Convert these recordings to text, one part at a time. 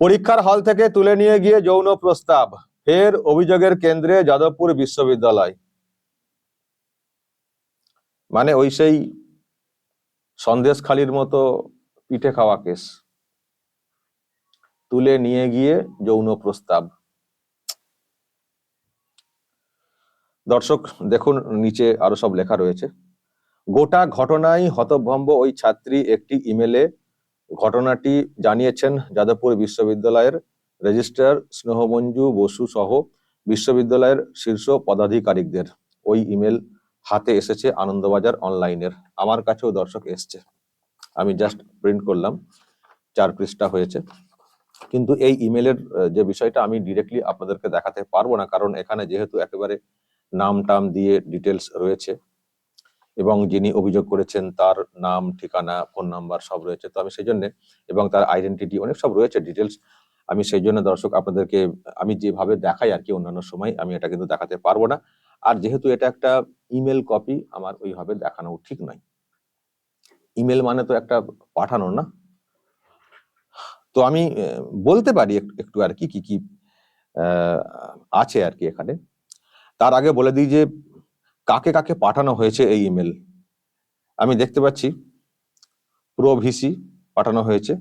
পরীক্ষার হল থেকে তুলে নিয়ে গিয়ে যৌন প্রস্তাব, ফের অভিযোগের কেন্দ্রে যাদবপুর বিশ্ববিদ্যালয়। মানে ওই সেই সন্দেশখালির মতো পিঠে খাওয়া কেস। তুলে নিয়ে গিয়ে যৌন প্রস্তাব। দর্শক, দেখুন, নিচে আরও সব লেখা রয়েছে। গোটা ঘটনায় হতভম্ব ওই ছাত্রী একটি ইমেলে ঘটনাটি জানিয়েছেন যাদবপুর বিশ্ববিদ্যালয়ের রেজিস্ট্রার স্নেহমঞ্জু বসু সহ বিশ্ববিদ্যালয়ের শীর্ষ পদাধিকারিকদের। ওই ইমেল হাতে এসেছে আনন্দবাজার অনলাইনের। আমার কাছেও দর্শক এসছে। আমি জাস্ট প্রিন্ট করলাম, চার পৃষ্ঠা হয়েছে। কিন্তু এই ইমেলের যে বিষয়টা আমি ডিরেক্টলি আপনাদেরকে দেখাতে পারব না, কারণ এখানে যেহেতু একেবারে নাম টাম দিয়ে ডিটেলস রয়েছে এবং যিনি অভিযোগ করেছেন তার নাম, ঠিকানা, ফোন নাম্বার সব রয়েছে। তো আমি সেই জন্য এবং তার আইডেন্টিটি অনেক সব রয়েছে ডিটেলস আমি সেই জন্য দর্শক আপনাদেরকে আমি যেভাবে দেখাই আর কি অন্যান্য সময়, আমি এটা কিন্তু দেখাতে পারব না। আর যেহেতু এটা একটা ইমেল কপি আমার ওইভাবে দেখানো ঠিক নয়। ইমেল মানে তো একটা পাঠানো না। তো আমি বলতে পারি একটু আর কি কি কি আছে আর কি এখানে। তার আগে বলে দিই যে কাকে কাকে পাঠানো হয়েছে এই ইমেল আমি দেখতে পাচ্ছি প্রো ভিসি পাঠানো হয়েছে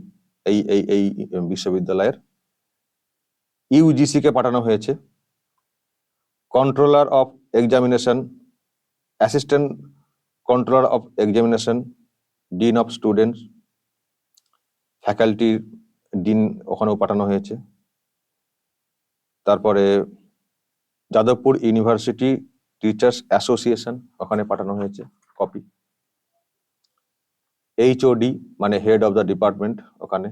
এই এই এই বিশ্ববিদ্যালয়ের। ইউজিসি কে পাঠানো হয়েছে। Controller of examination assistant controller of examination dean of students ফ্যাকাল্টির dean ওখানেও পাঠানো হয়েছে। তারপরে যাদবপুর ইউনিভার্সিটি টিচার্স অ্যাসোসিয়েশন ওখানে পাঠানো হয়েছে কপি এইচওডি মানে হেড অফ দ্য ডিপার্টমেন্ট ওখানে।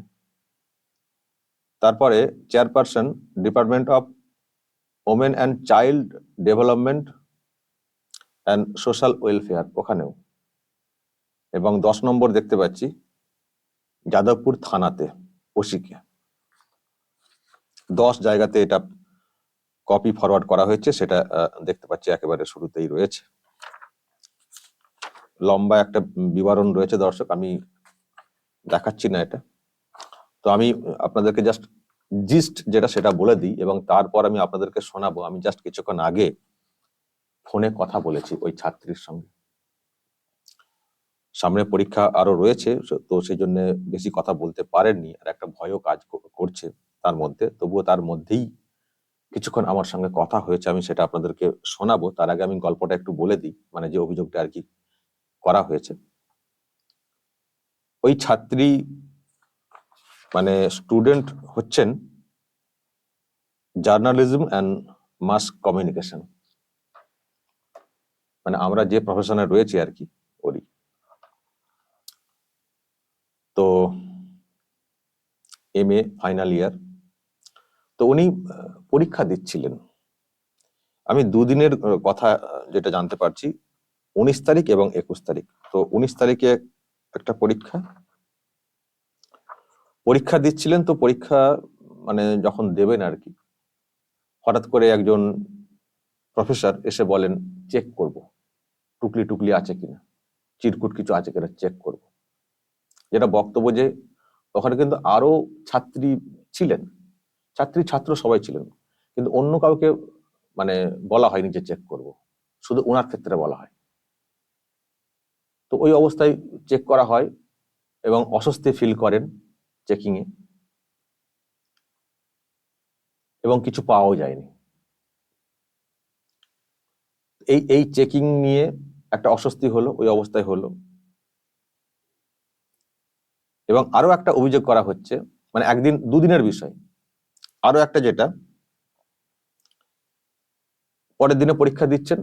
তারপরে chairperson department of women and child development and social welfare ওখানেও। এবং দশ নম্বর দেখতে পাচ্ছি, যাদবপুর থানাতে, ওসিকে। দশ জায়গাতে এটা কপি ফরওয়ার্ড করা হয়েছে, সেটা দেখতে পাচ্ছি একেবারে শুরুতেই রয়েছে। লম্বা একটা বিবরণ রয়েছে দর্শক, আমি দেখাচ্ছি না এটা। তো আমি আপনাদেরকে জাস্ট জিস্ট যেটা সেটা বলে দিই এবং তারপর আমি আপনাদেরকে শোনাবো। আমি জাস্ট কিছুক্ষণ আগে ফোনে কথা বলেছি ওই ছাত্রীর সঙ্গে। সামনে পরীক্ষা আরও রয়েছে, তো সেই জন্য বেশি কথা বলতে পারেননি আর একটা ভয়ও কাজ করছে তার মধ্যে। তবুও তার মধ্যেই কিছুক্ষণ আমার সঙ্গে কথা হয়েছে, আমি সেটা আপনাদেরকে শোনাবো। তার আগে আমি গল্পটা একটু বলে দিই মানে যে অভিযোগটা আর কি করা হয়েছে। ওই ছাত্রী মানে স্টুডেন্ট হচ্ছেন জার্নালিজম অ্যান্ড মাস কমিউনিকেশন মানে আমরা যে প্রফেশনে রয়েছি আর কি, ওরই। তো এম এ ফাইনাল ইয়ার তো উনি পরীক্ষা দিচ্ছিলেন। আমি দুদিনের কথা যেটা জানতে পারছি, উনিশ তারিখ এবং একুশ তারিখ। তো উনিশ তারিখে একটা পরীক্ষা। পরীক্ষা দিচ্ছিলেন তো পরীক্ষা মানে যখন দেবেন আর কি, হঠাৎ করে একজন প্রফেসর এসে বলেন, চেক করব। টুকলি টুকলি আছে কিনা? চিরকুট কিছু আছে কিনা? চেক করব। যেটা বক্তব্য যে, ওখানে কিন্তু আরও ছাত্রী ছিলেন। ছাত্রী ছাত্র সবাই ছিলেন কিন্তু অন্য কাউকে মানে বলা হয়নি যে চেক করব। শুধু ওনার ক্ষেত্রে বলা হয়। তো ওই অবস্থায় চেক করা হয় এবং অস্বস্তি ফিল করেন চেকিংয়ে এবং কিছু পাওয়াও যায়নি। এই এই চেকিং নিয়ে একটা অস্বস্তি হলো, ওই অবস্থায় হলো। এবং আরও একটা অভিযোগ করা হচ্ছে মানে একদিন, দুদিনের বিষয়। আরও একটা যেটা, পরের দিনে পরীক্ষা দিচ্ছেন,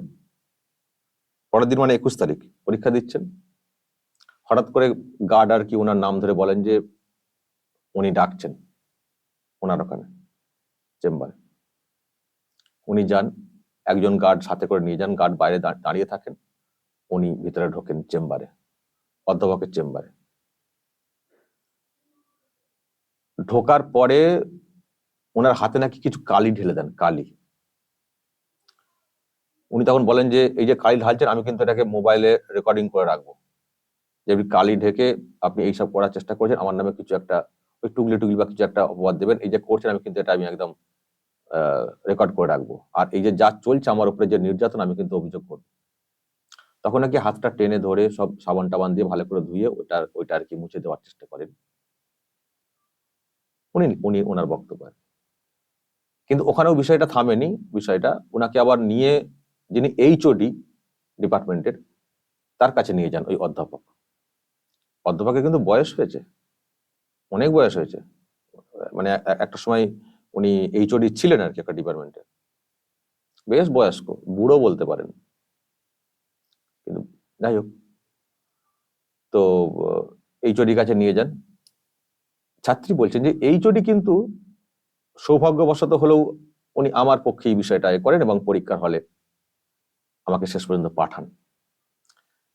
পরের দিন মানে একুশ তারিখ পরীক্ষা দিচ্ছেন, হঠাৎ করে গার্ড আর কি ওনার নাম ধরে বলেন যে উনি ডাকছেন ওনার ওখানে, চেম্বারে। উনি যান, একজন গার্ড সাথে করে নিয়ে যান, গার্ড বাইরে দাঁড়িয়ে থাকেন, উনি ভিতরে ঢোকেন চেম্বারে, অধ্যাপকের চেম্বারে। ঢোকার পরে ওনার হাতে নাকি কিছু কালি ঢেলে দেন, কালি। উনি তখন বলেন যে, এই যে কালি ঢালছেন, আমি কিন্তু এটাকে মোবাইলে রেকর্ডিং করে রাখব। যে কালি ঢেকে আপনি এইসব করার চেষ্টা করছেন, আমার নামে কিছু একটা, ওই টুগলি টুগলি বা কিছু একটা অপবাদ দেবেন। এই যে করছেন, আমি কিন্তু এটা আমি একদম রেকর্ড করে রাখব। আর এই যে যা চলছে আমার উপরে যে নির্যাতন, আমি কিন্তু অভিযোগ করব। তখন নাকি হাতটা টেনে ধরে সব সাবান টাবান দিয়ে ভালো করে ধুয়ে ওটা ওইটা আর কি মুছে দেওয়ার চেষ্টা করেন। উনি উনি ওনার বক্তব্য। কিন্তু ওখানেও বিষয়টা থামেনি, বিষয়টা। ওনাকে আবার নিয়ে যিনি এইচওডি ডিপার্টমেন্টের, তার কাছে নিয়ে যান ওই অধ্যাপক। অধ্যাপকের কিন্তু বয়স হয়েছে, অনেক বয়স হয়েছে। মানে একটা সময় উনি এইচওডি ছিলেন আর কি একটা ডিপার্টমেন্টে। বেশ বয়স্ক, বুড়ো বলতে পারেন। কিন্তু যাই হোক। তো এইচওডির কাছে নিয়ে যান। ছাত্রী বলছেন যে এইচওডি কিন্তু সৌভাগ্যবশত হলেও উনি আমার পক্ষে এই বিষয়টা করেন এবং পরীক্ষার হলে আমাকে শেষ পর্যন্ত পাঠান।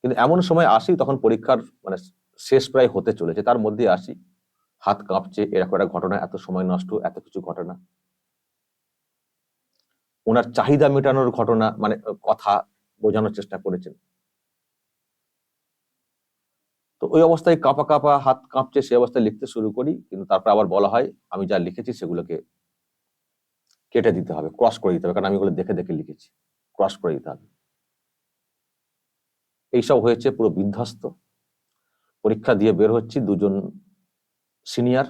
কিন্তু এমন সময় আসি, তখন পরীক্ষার মানে শেষ প্রায় হতে চলেছে। তার মধ্যে আসি, হাত কাঁপছে, এরকম একটা ঘটনা, এত সময় নষ্ট, এত কিছু ঘটনা। ওনার চাহিদা মেটানোর ঘটনা মানে কথা বোঝানোর চেষ্টা করেছেন। ওই অবস্থায় কাঁপা কাঁপা হাত কাঁপছে, সেই অবস্থায় লিখতে শুরু করি, কিন্তু তারপর আবার বলা হয়, আমি যা লিখেছি সেগুলোকে কেটে দিতে হবে ক্রস করে দিতে হবে, কারণ আমি ওগুলো দেখে দেখে লিখেছি ক্রস করে দিতে হবে। এইসব হয়েছে পুরো বিধ্বস্ত। পরীক্ষা দিয়ে বের হচ্ছি, দুজন সিনিয়র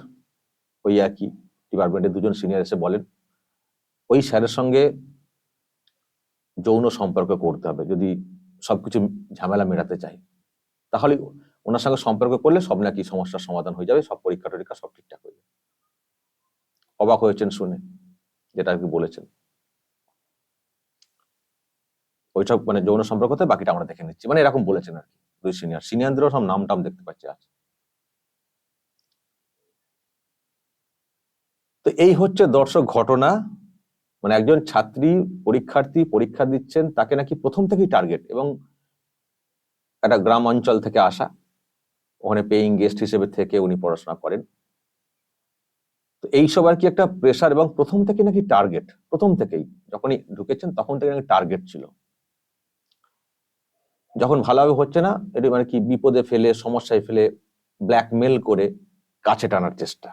ওই একই ডিপার্টমেন্টের দুজন সিনিয়র এসে বলেন, ওই স্যারের সঙ্গে যৌন সম্পর্ক করতে হবে, যদি সবকিছু ঝামেলা মেটাতে চাই। তাহলে ওনার সঙ্গে সম্পর্ক করলে সব নাকি সমস্যার সমাধান হয়ে যাবে, সব পরীক্ষা টরীক্ষা সব ঠিকঠাক হয়ে যাবে। অবাক হয়েছেন শুনে, যেটা আর কি বলেছেন। ওইসব মানে যৌন সম্পর্ক হতে বাকিটা আমরা দেখে নিচ্ছি। মানে এরকম বলেছেন আর কি, দুই সিনিয়র সিনিয়রদেরও সব নাম টাম দেখতে পাচ্ছি আছে তো এই হচ্ছে দর্শক ঘটনা। মানে একজন ছাত্রী পরীক্ষার্থী পরীক্ষা দিচ্ছেন, তাকে নাকি প্রথম থেকেই টার্গেট এবং একটা গ্রাম অঞ্চল থেকে আসা। ওখানে পেইং গেস্ট হিসেবে থেকে উনি পড়াশোনা করেন। তো এইসব আর কি একটা প্রেশার এবং প্রথম থেকে নাকি টার্গেট প্রথম থেকেই। যখনই ঢুকেছেন তখন থেকে নাকি টার্গেট ছিল। যখন ভালোভাবে হচ্ছে না, এটি মানে কি বিপদে ফেলে, সমস্যায় ফেলে ব্ল্যাকমেল করে কাছে টানার চেষ্টা,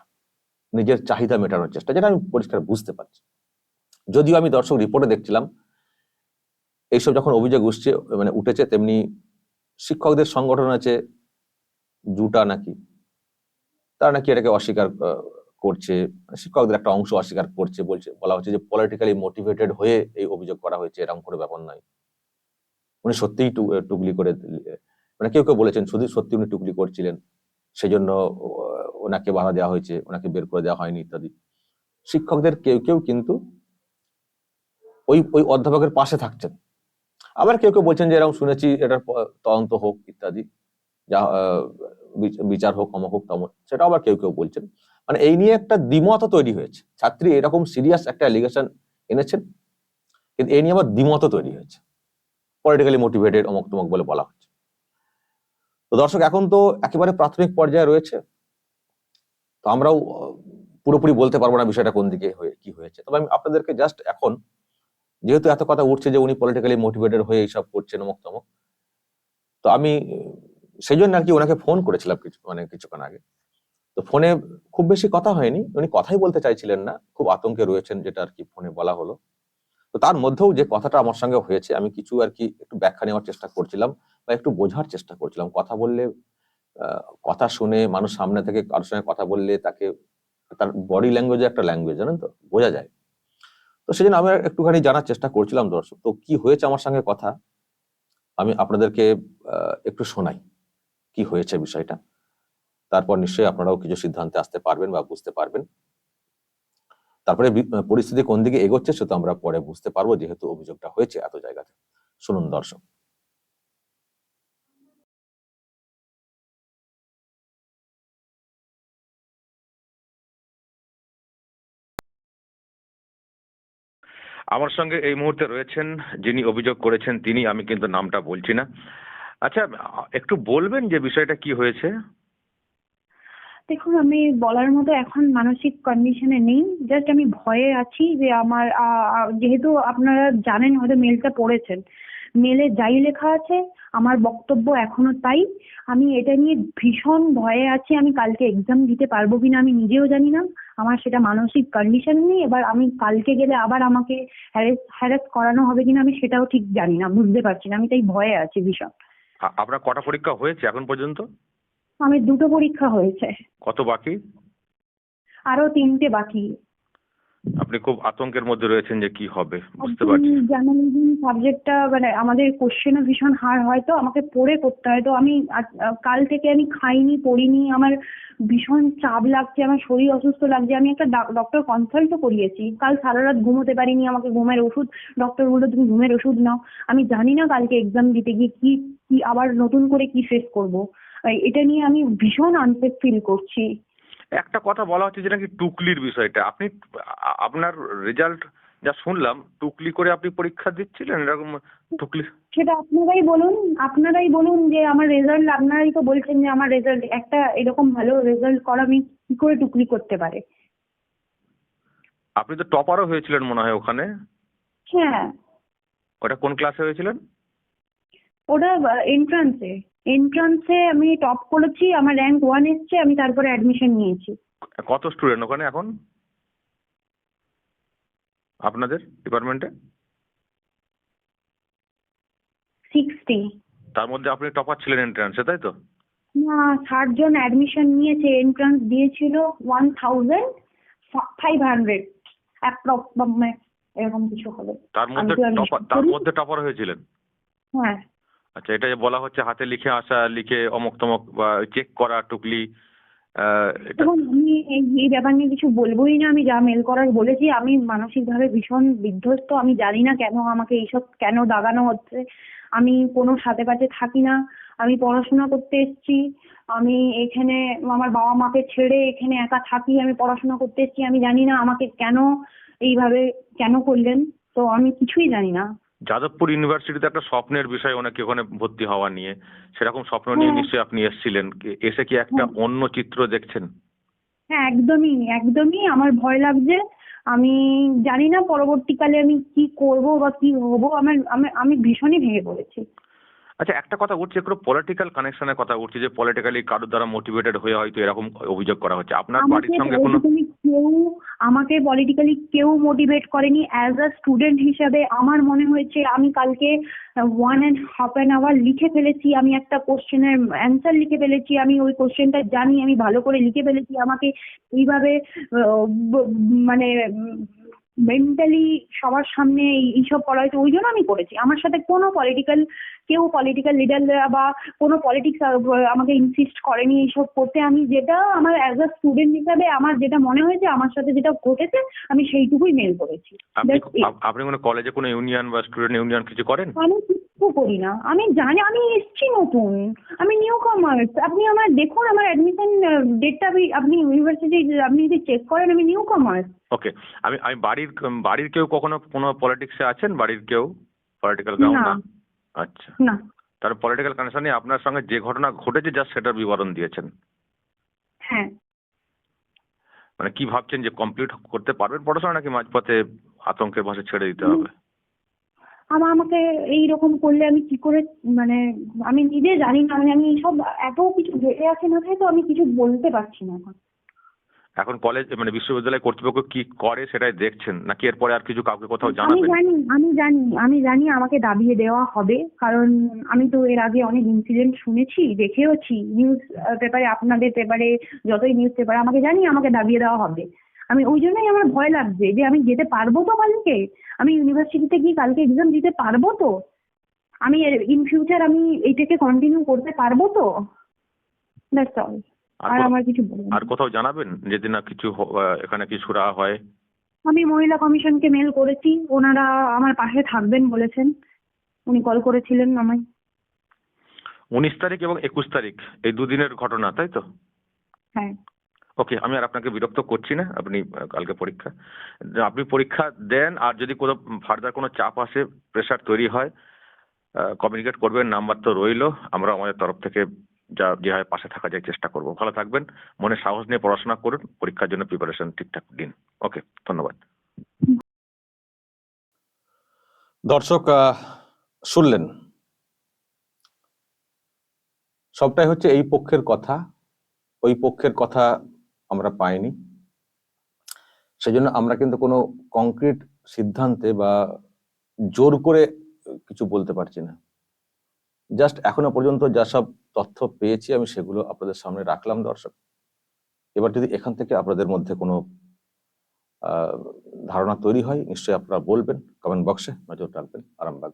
নিজের চাহিদা মেটানোর চেষ্টা, যেটা আমি পরিষ্কার বুঝতে পারছি। যদিও আমি দর্শক রিপোর্টে দেখছিলাম, এইসব যখন অভিযোগ উঠছে মানে উঠেছে, তেমনি শিক্ষকদের সংগঠন আছে জুটা নাকি? তারা নাকি এটাকে অস্বীকার করছে। শিক্ষকদের একটা অংশ অস্বীকার করছে, বলছে, বলা হচ্ছে যে পলিটিক্যালি মোটিভেটেড হয়ে এই অভিযোগ করা হয়েছে, এরকম কোনো ব্যাপার নয়। উনি সত্যিই টুকলি করে মানে কেউ কেউ বলেছেন শুধু সত্যি উনি টুকলি করছিলেন। সেই জন্য ওনাকে বাধা দেওয়া হয়েছে, ওনাকে বের করে দেওয়া হয়নি ইত্যাদি। শিক্ষকদের কেউ কেউ কিন্তু ওই ওই অধ্যাপকের পাশে থাকছেন। আবার কেউ কেউ বলছেন যে, এরকম শুনেছি, এটার তদন্ত হোক ইত্যাদি। যা বিচার হোক অমক হোক তমক সেটা আবার কেউ কেউ বলছেন। মানে এই নিয়ে একটা দ্বিমত তৈরি হয়েছে। ছাত্রী এরকম সিরিয়াস একটা অ্যালিগেশন এনেছেন, কিন্তু এই নিয়ে আবার দ্বিমত তৈরি হয়েছে। পলিটিক্যালি মোটিভেটেড অমক তমক বলে বলা হচ্ছে। তো দর্শক, এখন তো একেবারে প্রাথমিক পর্যায়ে রয়েছে। তো আমরাও পুরোপুরি বলতে পারব না বিষয়টা কোন দিকে হয়ে, কি হয়েছে। তবে আমি আপনাদেরকে জাস্ট এখন, যেহেতু এত কথা উঠছে যে উনি পলিটিক্যালি মোটিভেটেড হয়ে এইসব করছেন অমক তমক, তো আমি সেই জন্য আর কি ওনাকে ফোন করেছিলাম কিছু মানে কিছুক্ষণ আগে। তো ফোনে খুব বেশি কথা হয়নি, উনি কথাই বলতে চাইছিলেন না, খুব আতঙ্কে রয়েছেন যেটা আর কি ফোনে বলা হলো। তো তার মধ্যেও যে কথাটা আমার সঙ্গে হয়েছে, আমি কিছু আর কি একটু ব্যাখ্যা নেওয়ার চেষ্টা করছিলাম বা একটু বোঝার চেষ্টা করছিলাম। কথা বললে কথা শুনে মানুষ সামনে থেকে কারোর সঙ্গে কথা বললে তাকে, তার বডি ল্যাঙ্গুয়েজে একটা ল্যাঙ্গুয়েজ জানেন তো? বোঝা যায়। তো সেই জন্য আমি একটুখানি জানার চেষ্টা করছিলাম দর্শক। তো কি হয়েছে আমার সঙ্গে কথা? আমি আপনাদেরকে একটু শোনাই। কি হয়েছে বিষয়টা? তারপর নিশ্চয়ই আপনারাও কিছু সিদ্ধান্তে আসতে পারবেন বা বুঝতে পারবেন। তারপরে পরিস্থিতি কোন দিকে এগোচ্ছে সেটা আমরা পরে বুঝতে পারব, যেহেতু অভিযোগটা হয়েছে এত জায়গাতে। শুনুন দর্শক। আমার সঙ্গে এই মুহূর্তে রয়েছেন যিনি অভিযোগ করেছেন, তিনি আমি কিন্তু নামটা বলছি না। আচ্ছা একটু বলবেন যে বিষয়টা কি হয়েছে? দেখুন, আমি বলার মতো এখন মানসিক কন্ডিশনে নেই। জাস্ট আমি ভয়ে আছি যে আমার যেহেতু আপনারা জানেন হয়তো মেলটা পড়েছেন। মেলে যাই লেখা আছে, আমার বক্তব্য এখনও তাই। আমি এটা নিয়ে ভীষণ ভয়ে আছি। আমি কালকে এক্সাম দিতে পারব কিনা আমি নিজেও জানি না। আমার সেটা মানসিক কন্ডিশন নেই। এবার আমি কালকে গেলে আবার আমাকে হ্যারেস হ্যারাস করানো হবে কিনা আমি সেটাও ঠিক জানি না, বুঝতে পারছি না। আমি তাই ভয়ে আছি ভীষণ। আপনার কটা পরীক্ষা হয়েছে এখন পর্যন্ত? আমি দুটো পরীক্ষা হয়েছে। কত বাকি? আরও তিনটে বাকি। আপনি খুব আতঙ্কের মধ্যে রয়েছেন যে কি হবে, বুঝতে পারছি জানেন সাবজেক্টটা মানে আমাদের কোশ্চেনও ভীষণ হার হয়, তো আমাকে পড়ে করতে হয়, তো আমি কাল থেকে আমি খাইনি, পড়িনি, আমার ভীষণ চাপ লাগছে, আমার শরীর অসুস্থ লাগছে, আমি একটা ডক্টর কনসাল্টও করিয়েছি, কাল সারা রাত ঘুমোতে পারিনি, আমাকে ঘুমের ওষুধ ডক্টর বলল, তুমি ঘুমের ওষুধ নাও। আমি জানি না কালকে এক্সাম দিতে গিয়ে কি কি আবার নতুন করে কি ফেস করব। এটা নিয়ে আমি ভীষণ আনসেফ ফিল করছি। একটা কথা বলা হচ্ছে যে নাকি টুকলির বিষয়টা। আপনি আপনার রেজাল্ট যা শুনলাম টুকলি করে আপনি পরীক্ষা দিচ্ছিলেন? এরকম টুকলি সেটা আপনারাই বলুন আপনারাই বলুন যে আমার রেজাল্ট আপনারাই তো বলছেন যে আমার রেজাল্ট একটা এরকম ভালো রেজাল্ট করা আমি কি করে টুকলি করতে পারে? আপনি তো টপারও হয়েছিলেন মনে হয় ওখানে। হ্যাঁ। ওটা কোন ক্লাসে হয়েছিলেন? ওটা এন্ট্রান্সে এন্ট্রান্সে আমি টপ করেছি আমার র্যাঙ্ক ওয়ান এসছে আমি তারপরে অ্যাডমিশন নিয়েছি। কত স্টুডেন্ট ওখানে এখন? আপনাদের ডিপার্টমেন্টে সিক্সটি তার মধ্যে আপনি টপার ছিলেন এন্ট্রান্সে তাই তো? না ষাট জন অ্যাডমিশন নিয়েছে এন্ট্রান্স দিয়েছিল one thousand five hundred approx এরকম কিছু হবে। তার মধ্যে আমি টপার তার মধ্যে টপার হয়েছিলেন? হ্যাঁ। আচ্ছা এটা যে বলা হচ্ছে হাতে লিখে আসা, লিখে অমুক তমক বা চেক করা, টুকলি আমি এই- ব্যাপার নিয়ে কিছু বলবোই না, আমি যা মেল করার বলেছি, আমি মানসিকভাবে ভীষণ বিধ্বস্ত, আমি জানি না কেন আমাকে এইসব কেন দাগানো হচ্ছে, আমি কোনো সাথে পাতে থাকি না, আমি পড়াশোনা করতে এসেছি, আমি এখানে আমার বাবা মাকে ছেড়ে এখানে একা থাকি, আমি পড়াশোনা করতে এসেছি, আমি জানি না আমাকে কেন এইভাবে, কেন করলেন, তো আমি কিছুই জানি না। যাদবপুর ইউনিভার্সিটিতে একটা স্বপ্নের বিষয় অনেকে ওখানে ভর্তি হওয়া নিয়ে সেরকম স্বপ্ন নিয়ে হ্যাঁ। নিশ্চয়ই আপনি এসেছিলেন। এসে কি একটা হ্যাঁ। অন্য চিত্র দেখছেন? হ্যাঁ একদমই একদমই। আমার ভয় লাগছে। আমি জানি না পরবর্তীকালে আমি কি করব বা কি হব। আমার আমি আমি ভীষণই ভেঙে পড়েছি। আচ্ছা একটা কথা উঠছে একটু পলিটিক্যাল কানেকশনের কথা উঠছে যে পলিটিক্যালি কারোর দ্বারা মোটিভেটেড হয়ে হয়তো এরকম অভিযোগ করা হচ্ছে। আপনার বাড়ির সঙ্গে কোনো কেউ আমাকে পলিটিক্যালি কেউ মোটিভেট করেনি। অ্যাজ আ স্টুডেন্ট হিসাবে আমার মনে হয়েছে আমি কালকে one and half an hour লিখে ফেলেছি আমি একটা কোশ্চেনের অ্যান্সার লিখে ফেলেছি আমি ওই কোশ্চেনটা জানি আমি ভালো করে লিখে ফেলেছি। আমাকে এইভাবে মানে মেন্টালি সবার সামনে এইসব করা হয়েছে ওই জন্য আমি করেছি। আমার সাথে কোনো পলিটিক্যাল কেউ পলিটিক্যাল লিডাররা বা কোনো পলিটিক্স আমাকে ইনসিস্ট করেনি এইসব করতে। আমি যেটা আমার অ্যাজ আ স্টুডেন্ট হিসাবে আমার যেটা মনে হয়েছে আমার সাথে যেটা ঘটেছে আমি সেইটুকুই মেল করেছি। আপনি কোনো কলেজে কোনো ইউনিয়ন বা স্টুডেন্ট ইউনিয়ন কিছু করেন? আমি কিছু করি না। আমি জানি আমি এসছি নতুন। আমি নিউ কমার্স আপনি আমার দেখুন আমার অ্যাডমিশন ডেটটা আপনি আপনি ইউনিভার্সিটি আপনি যদি চেক করেন আমি নিউ কমার্স ওকে আমি আমি বাড়ির বাড়ির কেউ কখনো কোনো পলিটিক্সে আছেন? বাড়ির কেউ? পলিটিক্যাল গ্রাউন্ড না। আচ্ছা। না। তার পলিটিক্যাল কানেকশনে আপনার সঙ্গে যে ঘটনা ঘটেছে জাস্ট সেটার বিবরণ দিয়েছেন। হ্যাঁ। মানে কি ভাবছেন যে কমপ্লিট করতে পারবেন পড়াশোনা নাকি মাঝপথে আতঙ্কের ভাষা ছেড়ে দিতে হবে? আমার আমাকে এইরকম করলে আমি কি করে মানে আমি নিজে জানি না মানে আমি এইসব এত কিছু ঘটে আছে মাথায় তো আমি কিছু বলতে পারছি না এখন। এখন কলেজ মানে বিশ্ববিদ্যালয় কর্তৃপক্ষ কি করে সেটাই দেখছেন? নাকি এরপরে আর কিছু কাউকে কোথাও জানাবেন? আমি জানি আমি জানি আমি জানি আমাকে দাবিয়ে দেওয়া হবে কারণ আমি তো এর আগে অনেক ইনসিডেন্ট শুনেছি দেখেওছি নিউজ পেপারে আপনাদের পেপারে যতই নিউজ পেপারে আমাকে জানি আমাকে দাবিয়ে দেওয়া হবে। আমি ওই জন্যই আমার ভয় লাগছে যে আমি যেতে পারব তো কালকে? আমি ইউনিভার্সিটিতে গিয়ে কালকে এক্সাম দিতে পারব তো? আমি ইন ফিউচার আমি এইটাকে কন্টিনিউ করতে পারব তো? দ্যাটস অল আর আমার কিছু আর। কোথাও জানাবেন যদি না কিছু এখানে কিছু রা হয়? আমি মহিলা কমিশনকে মেল করেছি। ওনারা আমার পাশে থাকবেন বলেছেন। উনি কল করেছিলেন আমায়। উনিশ তারিখ এবং একুশ তারিখ এই দুদিনের ঘটনা তাই তো? হ্যাঁ। ওকে আমি আর আপনাকে বিরক্ত করছি না, আপনি কালকে পরীক্ষা। আপনি পরীক্ষা দেন, আর যদি কোনো ফার্দার কোনো চাপ আসে প্রেশার তৈরি হয় কমিউনিকেট করবেন নাম্বার তো রইল, আমরা আমাদের তরফ থেকে যা, যেভাবে পাশে থাকা যায় চেষ্টা করব। ভালো থাকবেন, মনে সাহস নিয়ে পড়াশোনা করুন, পরীক্ষার জন্য প্রিপারেশন ঠিকঠাক দিন। ওকে ধন্যবাদ। দর্শক শুনলেন? সবটাই হচ্ছে এই পক্ষের কথা, ওই পক্ষের কথা আমরা পাইনি। সেজন্য আমরা কিন্তু কোনো কংক্রিট সিদ্ধান্তে বা জোর করে কিছু বলতে পারছি না। জাস্ট এখনও পর্যন্ত যা সব তথ্য পেয়েছি আমি সেগুলো আপনাদের সামনে রাখলাম দর্শক। এবার যদি এখান থেকে আপনাদের মধ্যে কোনো ধারণা তৈরি হয়, নিশ্চয়ই আপনারা বলবেন। কমেন্ট বক্সে নজর রাখবেন আরামবাগ